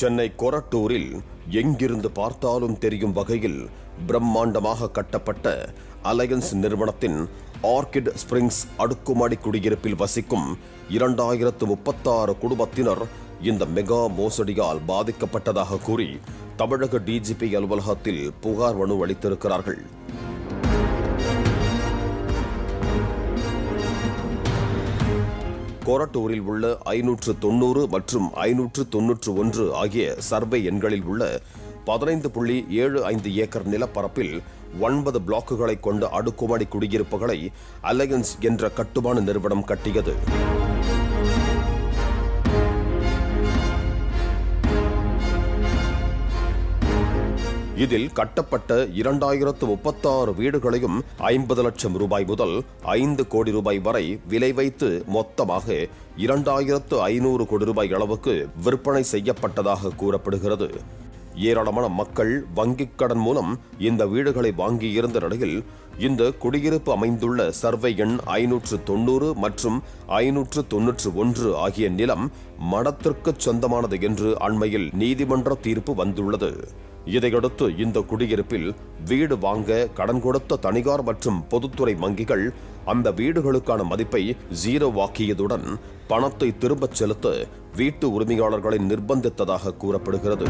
சென்னை கொரட்டூரில் எங்கிருந்து பார்த்தாலும் தெரியும் வகையில் பிரம்மாண்டமாக கட்டப்பட்ட அலையன்ஸ் நிறுவனத்தின் ஆர்கிட் ஸ்பிரிங்ஸ் அடுக்குமாடி குடியிருப்பில் வசிக்கும் இரண்டாயிரத்து முப்பத்தாறு குடும்பத்தினர் இந்த மெகா மோசடியால் பாதிக்கப்பட்டதாக கூறி தமிழக டிஜிபி அலுவலகத்தில் புகார் மனு அளித்திருக்கிறார்கள். கொரட்டூரில் உள்ள ஐநூற்று தொண்ணூறு மற்றும் ஐநூற்று தொன்னூற்று ஒன்று ஆகிய சர்வே எண்களில் உள்ள பதினைந்து புள்ளி ஏழு ஐந்து ஏக்கர் நிலப்பரப்பில் ஒன்பது பிளாக்குகளை கொண்ட அடுக்குமாடி குடியிருப்புகளை அலையன்ஸ் என்ற கட்டுமான நிறுவனம் கட்டியது. இதில் கட்டப்பட்ட இரண்டாயிரத்து முப்பத்தாறு வீடுகளையும் ஐம்பது லட்சம் ரூபாய் முதல் ஐந்து கோடி ரூபாய் வரை விலை வைத்து மொத்தமாக இரண்டாயிரத்து ஐநூறு கோடி ரூபாய் அளவுக்கு விற்பனை செய்யப்பட்டதாக கூறப்படுகிறது. ஏராளமான மக்கள் வங்கிக் கடன் மூலம் இந்த வீடுகளை வாங்கியிருந்த நிலையில் இந்த குடியிருப்பு அமைந்துள்ள சர்வே எண் ஐநூற்று தொண்ணூறு மற்றும் ஐநூற்று தொன்னூற்று ஒன்று ஆகிய நிலம் மடத்திற்கு சொந்தமானது என்று அண்மையில் நீதிமன்ற தீர்ப்பு வந்துள்ளது. இதையடுத்து இந்த குடியிருப்பில் வீடு வாங்க கடன் கொடுத்த தனிகார் மற்றும் பொதுத்துறை வங்கிகள் அந்த வீடுகளுக்கான மதிப்பை ஜீரோவாக்கியதுடன் பணத்தை திரும்பச் செலுத்த வீட்டு உரிமையாளர்களை நிர்பந்தித்ததாக கூறப்படுகிறது.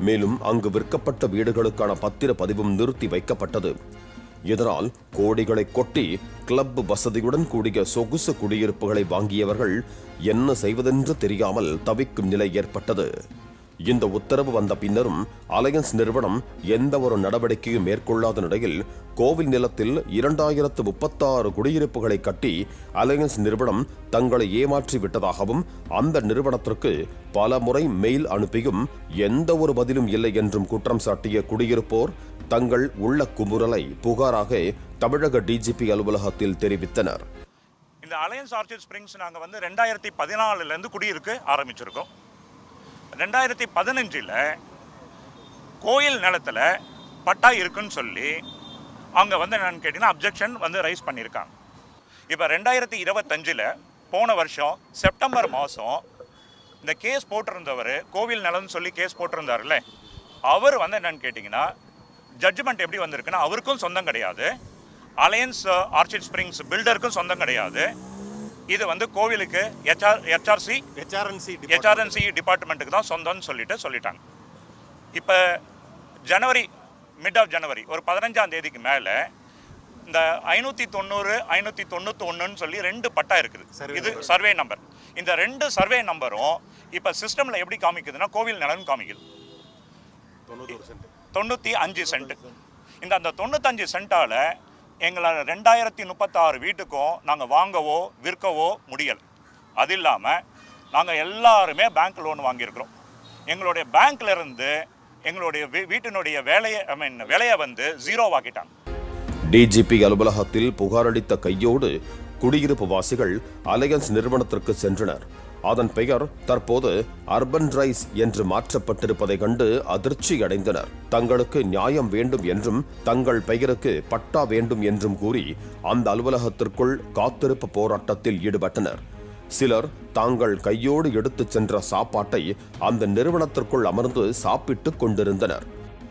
மேலும் அங்கு விற்கப்பட்ட வீடுகளுக்கான பத்திர பதிவும் நிறுத்தி வைக்கப்பட்டது. இதனால் கோடிகளை கொட்டி கிளப் வசதியுடன் கூடிய சொகுசு குடியிருப்புகளை வாங்கியவர்கள் என்ன செய்வதென்று தெரியாமல் தவிக்கும் நிலை ஏற்பட்டது. இந்த உத்தரவு வந்த பின்னரும் அலையன்ஸ் நிறுவனம் எந்த ஒரு நடவடிக்கையும் மேற்கொள்ளாத நிலையில் கோவில் நிலத்தில் இரண்டாயிரத்து முப்பத்தாறு குடியிருப்புகளை கட்டி அலையன்ஸ் நிறுவனம் தங்களை ஏமாற்றி விட்டதாகவும் அந்த நிறுவனத்திற்கு பல முறை மெயில் அனுப்பியும் எந்த ஒரு பதிலும் இல்லை என்றும் குற்றம் சாட்டிய குடியிருப்போர் தங்கள் உள்ள குமுறலை புகாராக தமிழக டிஜிபி அலுவலகத்தில் தெரிவித்தனர். இந்த அலையன்ஸ் ஆர்ச்சிட் ஸ்ப்ரிங்ஸ் நாங்கள் வந்து ரெண்டாயிரத்தி பதினாலுலேருந்து குடியிருக்க ஆரம்பிச்சிருக்கோம். ரெண்டாயிரத்தி பதினஞ்சில் கோயில் நிலத்தில் பட்டா இருக்குன்னு சொல்லி அவங்க வந்து என்னன்னு கேட்டிங்கன்னா அப்ஜெக்ஷன் வந்து ரைஸ் பண்ணியிருக்காங்க. இப்போ ரெண்டாயிரத்தி இருபத்தஞ்சில் போன வருஷம் செப்டம்பர் மாதம் இந்த கேஸ் போட்டிருந்தவர் கோவில் நிலம்னு சொல்லி கேஸ் போட்டிருந்தார்ல அவர் வந்து என்னன்னு கேட்டிங்கன்னா ஜட்ஜ்மெண்ட் எப்படி வந்திருக்குன்னா அவருக்கும் சொந்தம் கிடையாது. அலையன்ஸ் ஆர்ச்சிட் ஸ்ப்ரிங்ஸ் பில்டருக்கும் சொந்தம் கிடையாது. இது வந்து கோவிலுக்கு ஹெச்ஆர் ஹெச்ஆர்சி ஹெச்ஆர்என்சி ஹெச்ஆர்என்சி டிபார்ட்மெண்ட்டுக்கு தான் சொந்தம்னு சொல்லிட்டு சொல்லிட்டாங்க. இப்போ ஜனவரி மிட் ஆஃப் ஜனவரி ஒரு பதினஞ்சாம் தேதிக்கு மேலே இந்த ஐநூற்றி தொண்ணூறு ஐநூற்றி தொண்ணூற்றி ஒன்றுன்னு சொல்லி ரெண்டு பட்டா இருக்குது. இது. சர்வே நம்பர் இந்த ரெண்டு சர்வே நம்பரும் இப்போ சிஸ்டமில் எப்படி காமிக்குதுன்னா கோவில் நிலம்னு காமிக்குது. சென்ட். தொண்ணூற்றி அஞ்சு சென்ட். இந்த அந்த தொண்ணூத்தஞ்சு சென்ட்டால் எங்களை ரெண்டாயிரத்தி முப்பத்தாறு வீட்டுக்கும் நாங்கள் வாங்கவோ விற்கவோ முடியலை. அது இல்லாமல் நாங்கள் எல்லாருமே பேங்க் லோன் வாங்கியிருக்கிறோம். எங்களுடைய பேங்க்லேருந்து எங்களுடைய வீட்டினுடைய வேலையை ஐ மீன் விலையை வந்து ஜீரோவாக்கிட்டாங்க டிஜிபி அலுவலகத்தில் புகாரளித்த கையோடு குடியிருப்பு வாசிகள் அலையன்ஸ் நிறுவனத்திற்கு சென்றனர். அதன் பெயர் தற்போது அர்பன் ரைஸ் என்று மாற்றப்பட்டிருப்பதை கண்டு அதிர்ச்சி அடைந்தனர் தங்களுக்கு நியாயம் வேண்டும் என்றும் தங்கள் பெயருக்கு பட்டா வேண்டும் என்றும் கூறி அந்த அலுவலகத்திற்குள் காத்திருப்பு போராட்டத்தில் ஈடுபட்டனர். சிலர் தாங்கள் கையோடு எடுத்துச் சென்ற சாப்பாட்டை அந்த நிறுவனத்திற்குள் அமர்ந்து சாப்பிட்டுக் கொண்டிருந்தனர்.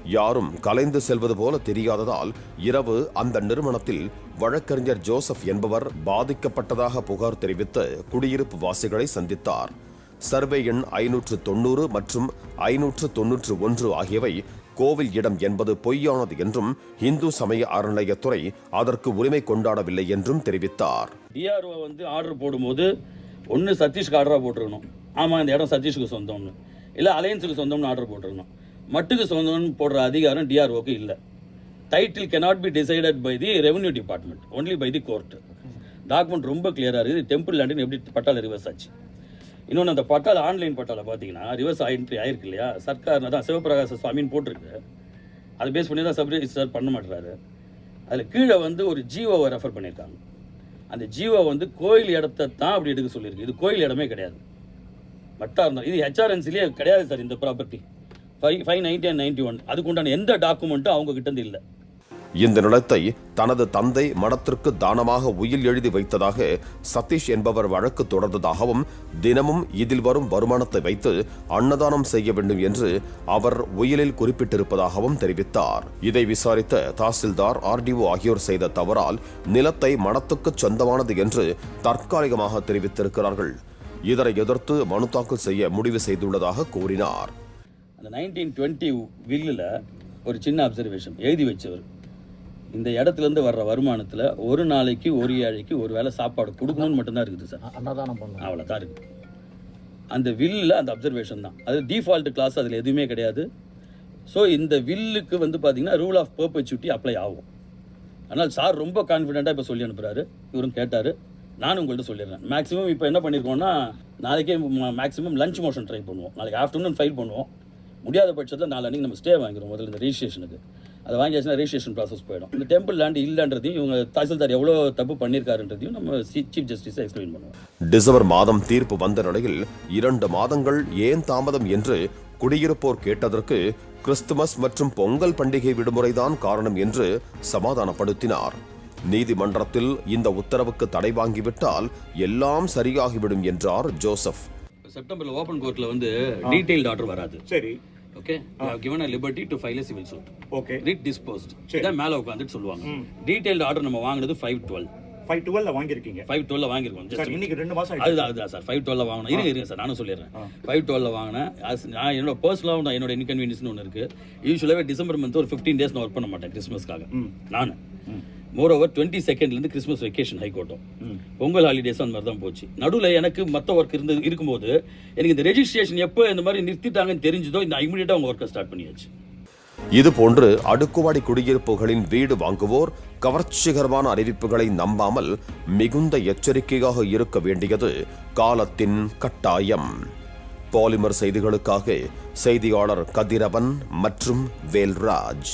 யாரும் கலைந்து செல்வது போல தெரியாததால் இரவு அந்த நிறுவனத்தில் வழக்கறிஞர் ஜோசப் என்பவர் பாதிக்கப்பட்டதாக புகார் தெரிவித்து குடியிருப்பு வாசிகளை சந்தித்தார். சர்வே எண் ஐநூற்று தொண்ணூறு மற்றும் ஐநூற்று தொன்னூற்று ஒன்று ஆகியவை கோவில் இடம் என்பது பொய்யானது என்றும் இந்து சமய அறநிலையத்துறை அதற்கு உரிமை கொண்டாடவில்லை என்றும் தெரிவித்தார். டிஆர்ஓ வந்து ஆர்டர் போடும்போது ஒன்று சதீஷ்க்கு ஆர்டராக போட்டிருக்கணும். ஆமாம் இந்த இடம் சதீஷ்க்கு சொந்தம்னு. இல்லை அலையன்ஸுக்கு சொந்தம்னு ஆர்டர் போட்டிருக்கணும். மட்டுக்கு சொந்தம்னு போடுற அதிகாரம் டிஆர்ஓக்கு இல்லை. Title cannot be decided by the revenue department only by the court document ரொம்ப கிளியராக இருக்குது. டெம்பிள் லேண்டுன்னு எப்படி பட்டால ரிவர்ஸ் ஆச்சு. இன்னொன்று அந்த பட்டால ஆன்லைன் பட்டால பார்த்தீங்கன்னா ரிவர்ஸ் ஆயின்ட்ரி ஆயிருக்கு இல்லையா? சர்க்கார் தான் சிவபிரகாச சுவாமின்னு போட்டிருக்கு. அதை பேஸ் பண்ணி தான் சப் ரிஜிஸ்டர் பண்ண மாட்டுறாரு. அதில் கீழே வந்து ஒரு ஜீவோவை ரெஃபர் பண்ணியிருக்காங்க. அந்த ஜீவோ வந்து கோயில் இடத்த தான் அப்படி எடுக்க சொல்லியிருக்கு. இது கோயில் இடமே கிடையாது. மட்டாக இருந்தால் இது ஹெச்ஆர்என்சிலே கிடையாது சார் இந்த property five five ninety and ninety one அதுக்கு உண்டான எந்த டாக்குமெண்ட்டும் அவங்க கிட்ட இல்லை. இந்த நிலத்தை தனது தந்தை மடத்திற்கு தானமாக உயில் எழுதி வைத்ததாக சதீஷ் என்பவர் வழக்கு தொடர்ந்ததாகவும் தினமும் இதில் வரும் வருமானத்தை வைத்து அன்னதானம் செய்ய வேண்டும் என்று அவர் உயிலில் குறிப்பிட்டிருப்பதாகவும் தெரிவித்தார். இதை விசாரித்த தாசில்தார் ஆர்டிஓ ஆகியோர் செய்த தவறால் நிலத்தை மடத்துக்கு சொந்தமானது என்று தற்காலிகமாக தெரிவித்திருக்கிறார்கள். இதனை எதிர்த்து மனு தாக்கல் செய்ய முடிவு செய்துள்ளதாக கூறினார். அந்த நைன்டீன் டுவெண்ட்டி வில்லில் ஒரு சின்ன அப்சர்வேஷன் எழுதி வச்சவர். இந்த இடத்துலேருந்து வர்ற வருமானத்தில் ஒரு நாளைக்கு ஒரு ஏழைக்கு ஒரு வேளை சாப்பாடு கொடுக்கணும்னு மட்டும்தான் இருக்குது சார் அன்னதானம் பண்ணணும் அவ்வளோதான் இருக்குது அந்த வில்லில் அந்த அப்சர்வேஷன் தான். அது டிஃபால்ட் கிளாஸ் அதில் எதுவுமே கிடையாது. ஸோ இந்த வில்லுக்கு வந்து பார்த்தீங்கன்னா ரூல் ஆஃப் பர்பச்சுட்டி அப்ளை ஆகும். ஆனால் சார் ரொம்ப கான்ஃபிடென்ட்டாக இப்போ சொல்லி அனுப்புகிறாரு இவரும் கேட்டார். நானும் உங்கள்கிட்ட சொல்லிடுறேன். மேக்ஸிமம் இப்போ என்ன பண்ணியிருக்கோம்னா நாளைக்கே மேக்ஸிமம் லஞ்ச் மோஷன் ட்ரை பண்ணுவோம். நாளைக்கு ஆஃப்டர்நூன் ஃபைல் பண்ணுவோம். முடியாத பட்சத்தில் நாளைக்கு நம்ம ஸ்டே வாங்கிடுவோம் முதல்ல இந்த ரெஜிஸ்ட்ரேஷனுக்கு அதை வாங்கியாச்சுன்னா ரெஜிஸ்ட்ரேஷன் ப்ராசஸ் போயிடும். இந்த டெம்பிள் லேண்ட் இல்லைன்றதையும் இவங்க தாசில்தார் எவ்வளோ தப்பு பண்ணியிருக்காருன்றதையும் நம்ம சீஃப் ஜஸ்டிஸை எக்ஸ்பிளைன் பண்ணுவோம். டிசம்பர் மாதம் தீர்ப்பு வந்த நிலையில் இரண்டு மாதங்கள் ஏன் தாமதம் என்று குடியிருப்போர் கேட்டதற்கு கிறிஸ்துமஸ் மற்றும் பொங்கல் பண்டிகை விடுமுறைதான் காரணம் என்று சமாதானப்படுத்தினார். நீதிமன்றத்தில் இந்த உத்தரவுக்கு தடை வாங்கிவிட்டால் எல்லாம் சரியாகிவிடும் என்றார் ஜோசப். செப்டம்பர்ல ஓப்பன் கோர்ட்ல வந்து டீடைல்டு ஆர்டர் வராது. சரி. Okay given a liberty to file civil suit okay writ disposed இதான் மேலே உட்காந்துட்டு சொல்லுவாங்க. டீடைல்டு ஆர்டர் நம்ம வாங்கினது ஃபைவ் டுவெல் ஃபைவ் டுவெல்ல வாங்கியிருக்கீங்க. ஃபைவ் டுவெல்ல வாங்கியிருக்கோம். Just இன்னைக்கு ரெண்டு மாசம் ஆயிடுச்சு. அதுதான் அதுதான் சார் ஃபைவ் டுவெல்ல வாங்கினேன் இருங்க இருங்க சார் நானும் சொல்லிடுறேன். ஃபைவ் டுவெல்ல வாங்கினேன் நான் என்னோட பர்சனலாக நான் என்னோட இன்கன்வீனியன்ஸ்னு ஒன்று இருக்கு. யூஸ்வலாகவே டிசம்பர் மந்த் ஒரு ஃபிஃப்டீன் டேஸ் நான் ஒர்க் பண்ண மாட்டேன். கிறிஸ்மஸ்க்காக நான். மோர் ஓவர் டுவெண்ட்டி செகண்ட்லேருந்து கிறிஸ்மஸ் வெக்கேஷன் ஹைகோர்ட்டும் பொங்கல் ஹாலிடேஸ் அந்த மாதிரி தான் போச்சு. நடுவில் எனக்கு மற்ற ஒர்க் இருந்து இருக்கும்போது எனக்கு இந்த ரெஜிஸ்ட்ரேஷன் எப்போ இந்த மாதிரி நிறுத்திட்டாங்கன்னு தெரிஞ்சதோ நான் இமீடியட்டாக அவங்க ஒர்க்கை ஸ்டார்ட் பண்ணியாச்சு. இதுபோன்று அடுக்குவாடி குடியிருப்புகளின் வீடு வாங்குவோர் கவர்ச்சிகரமான அறிவிப்புகளை நம்பாமல் மிகுந்த எச்சரிக்கையாக இருக்க வேண்டியது காலத்தின் கட்டாயம். பாலிமர் செய்திகளுக்காக செய்தியாளர் கதிரவன் மற்றும் வேல்ராஜ்.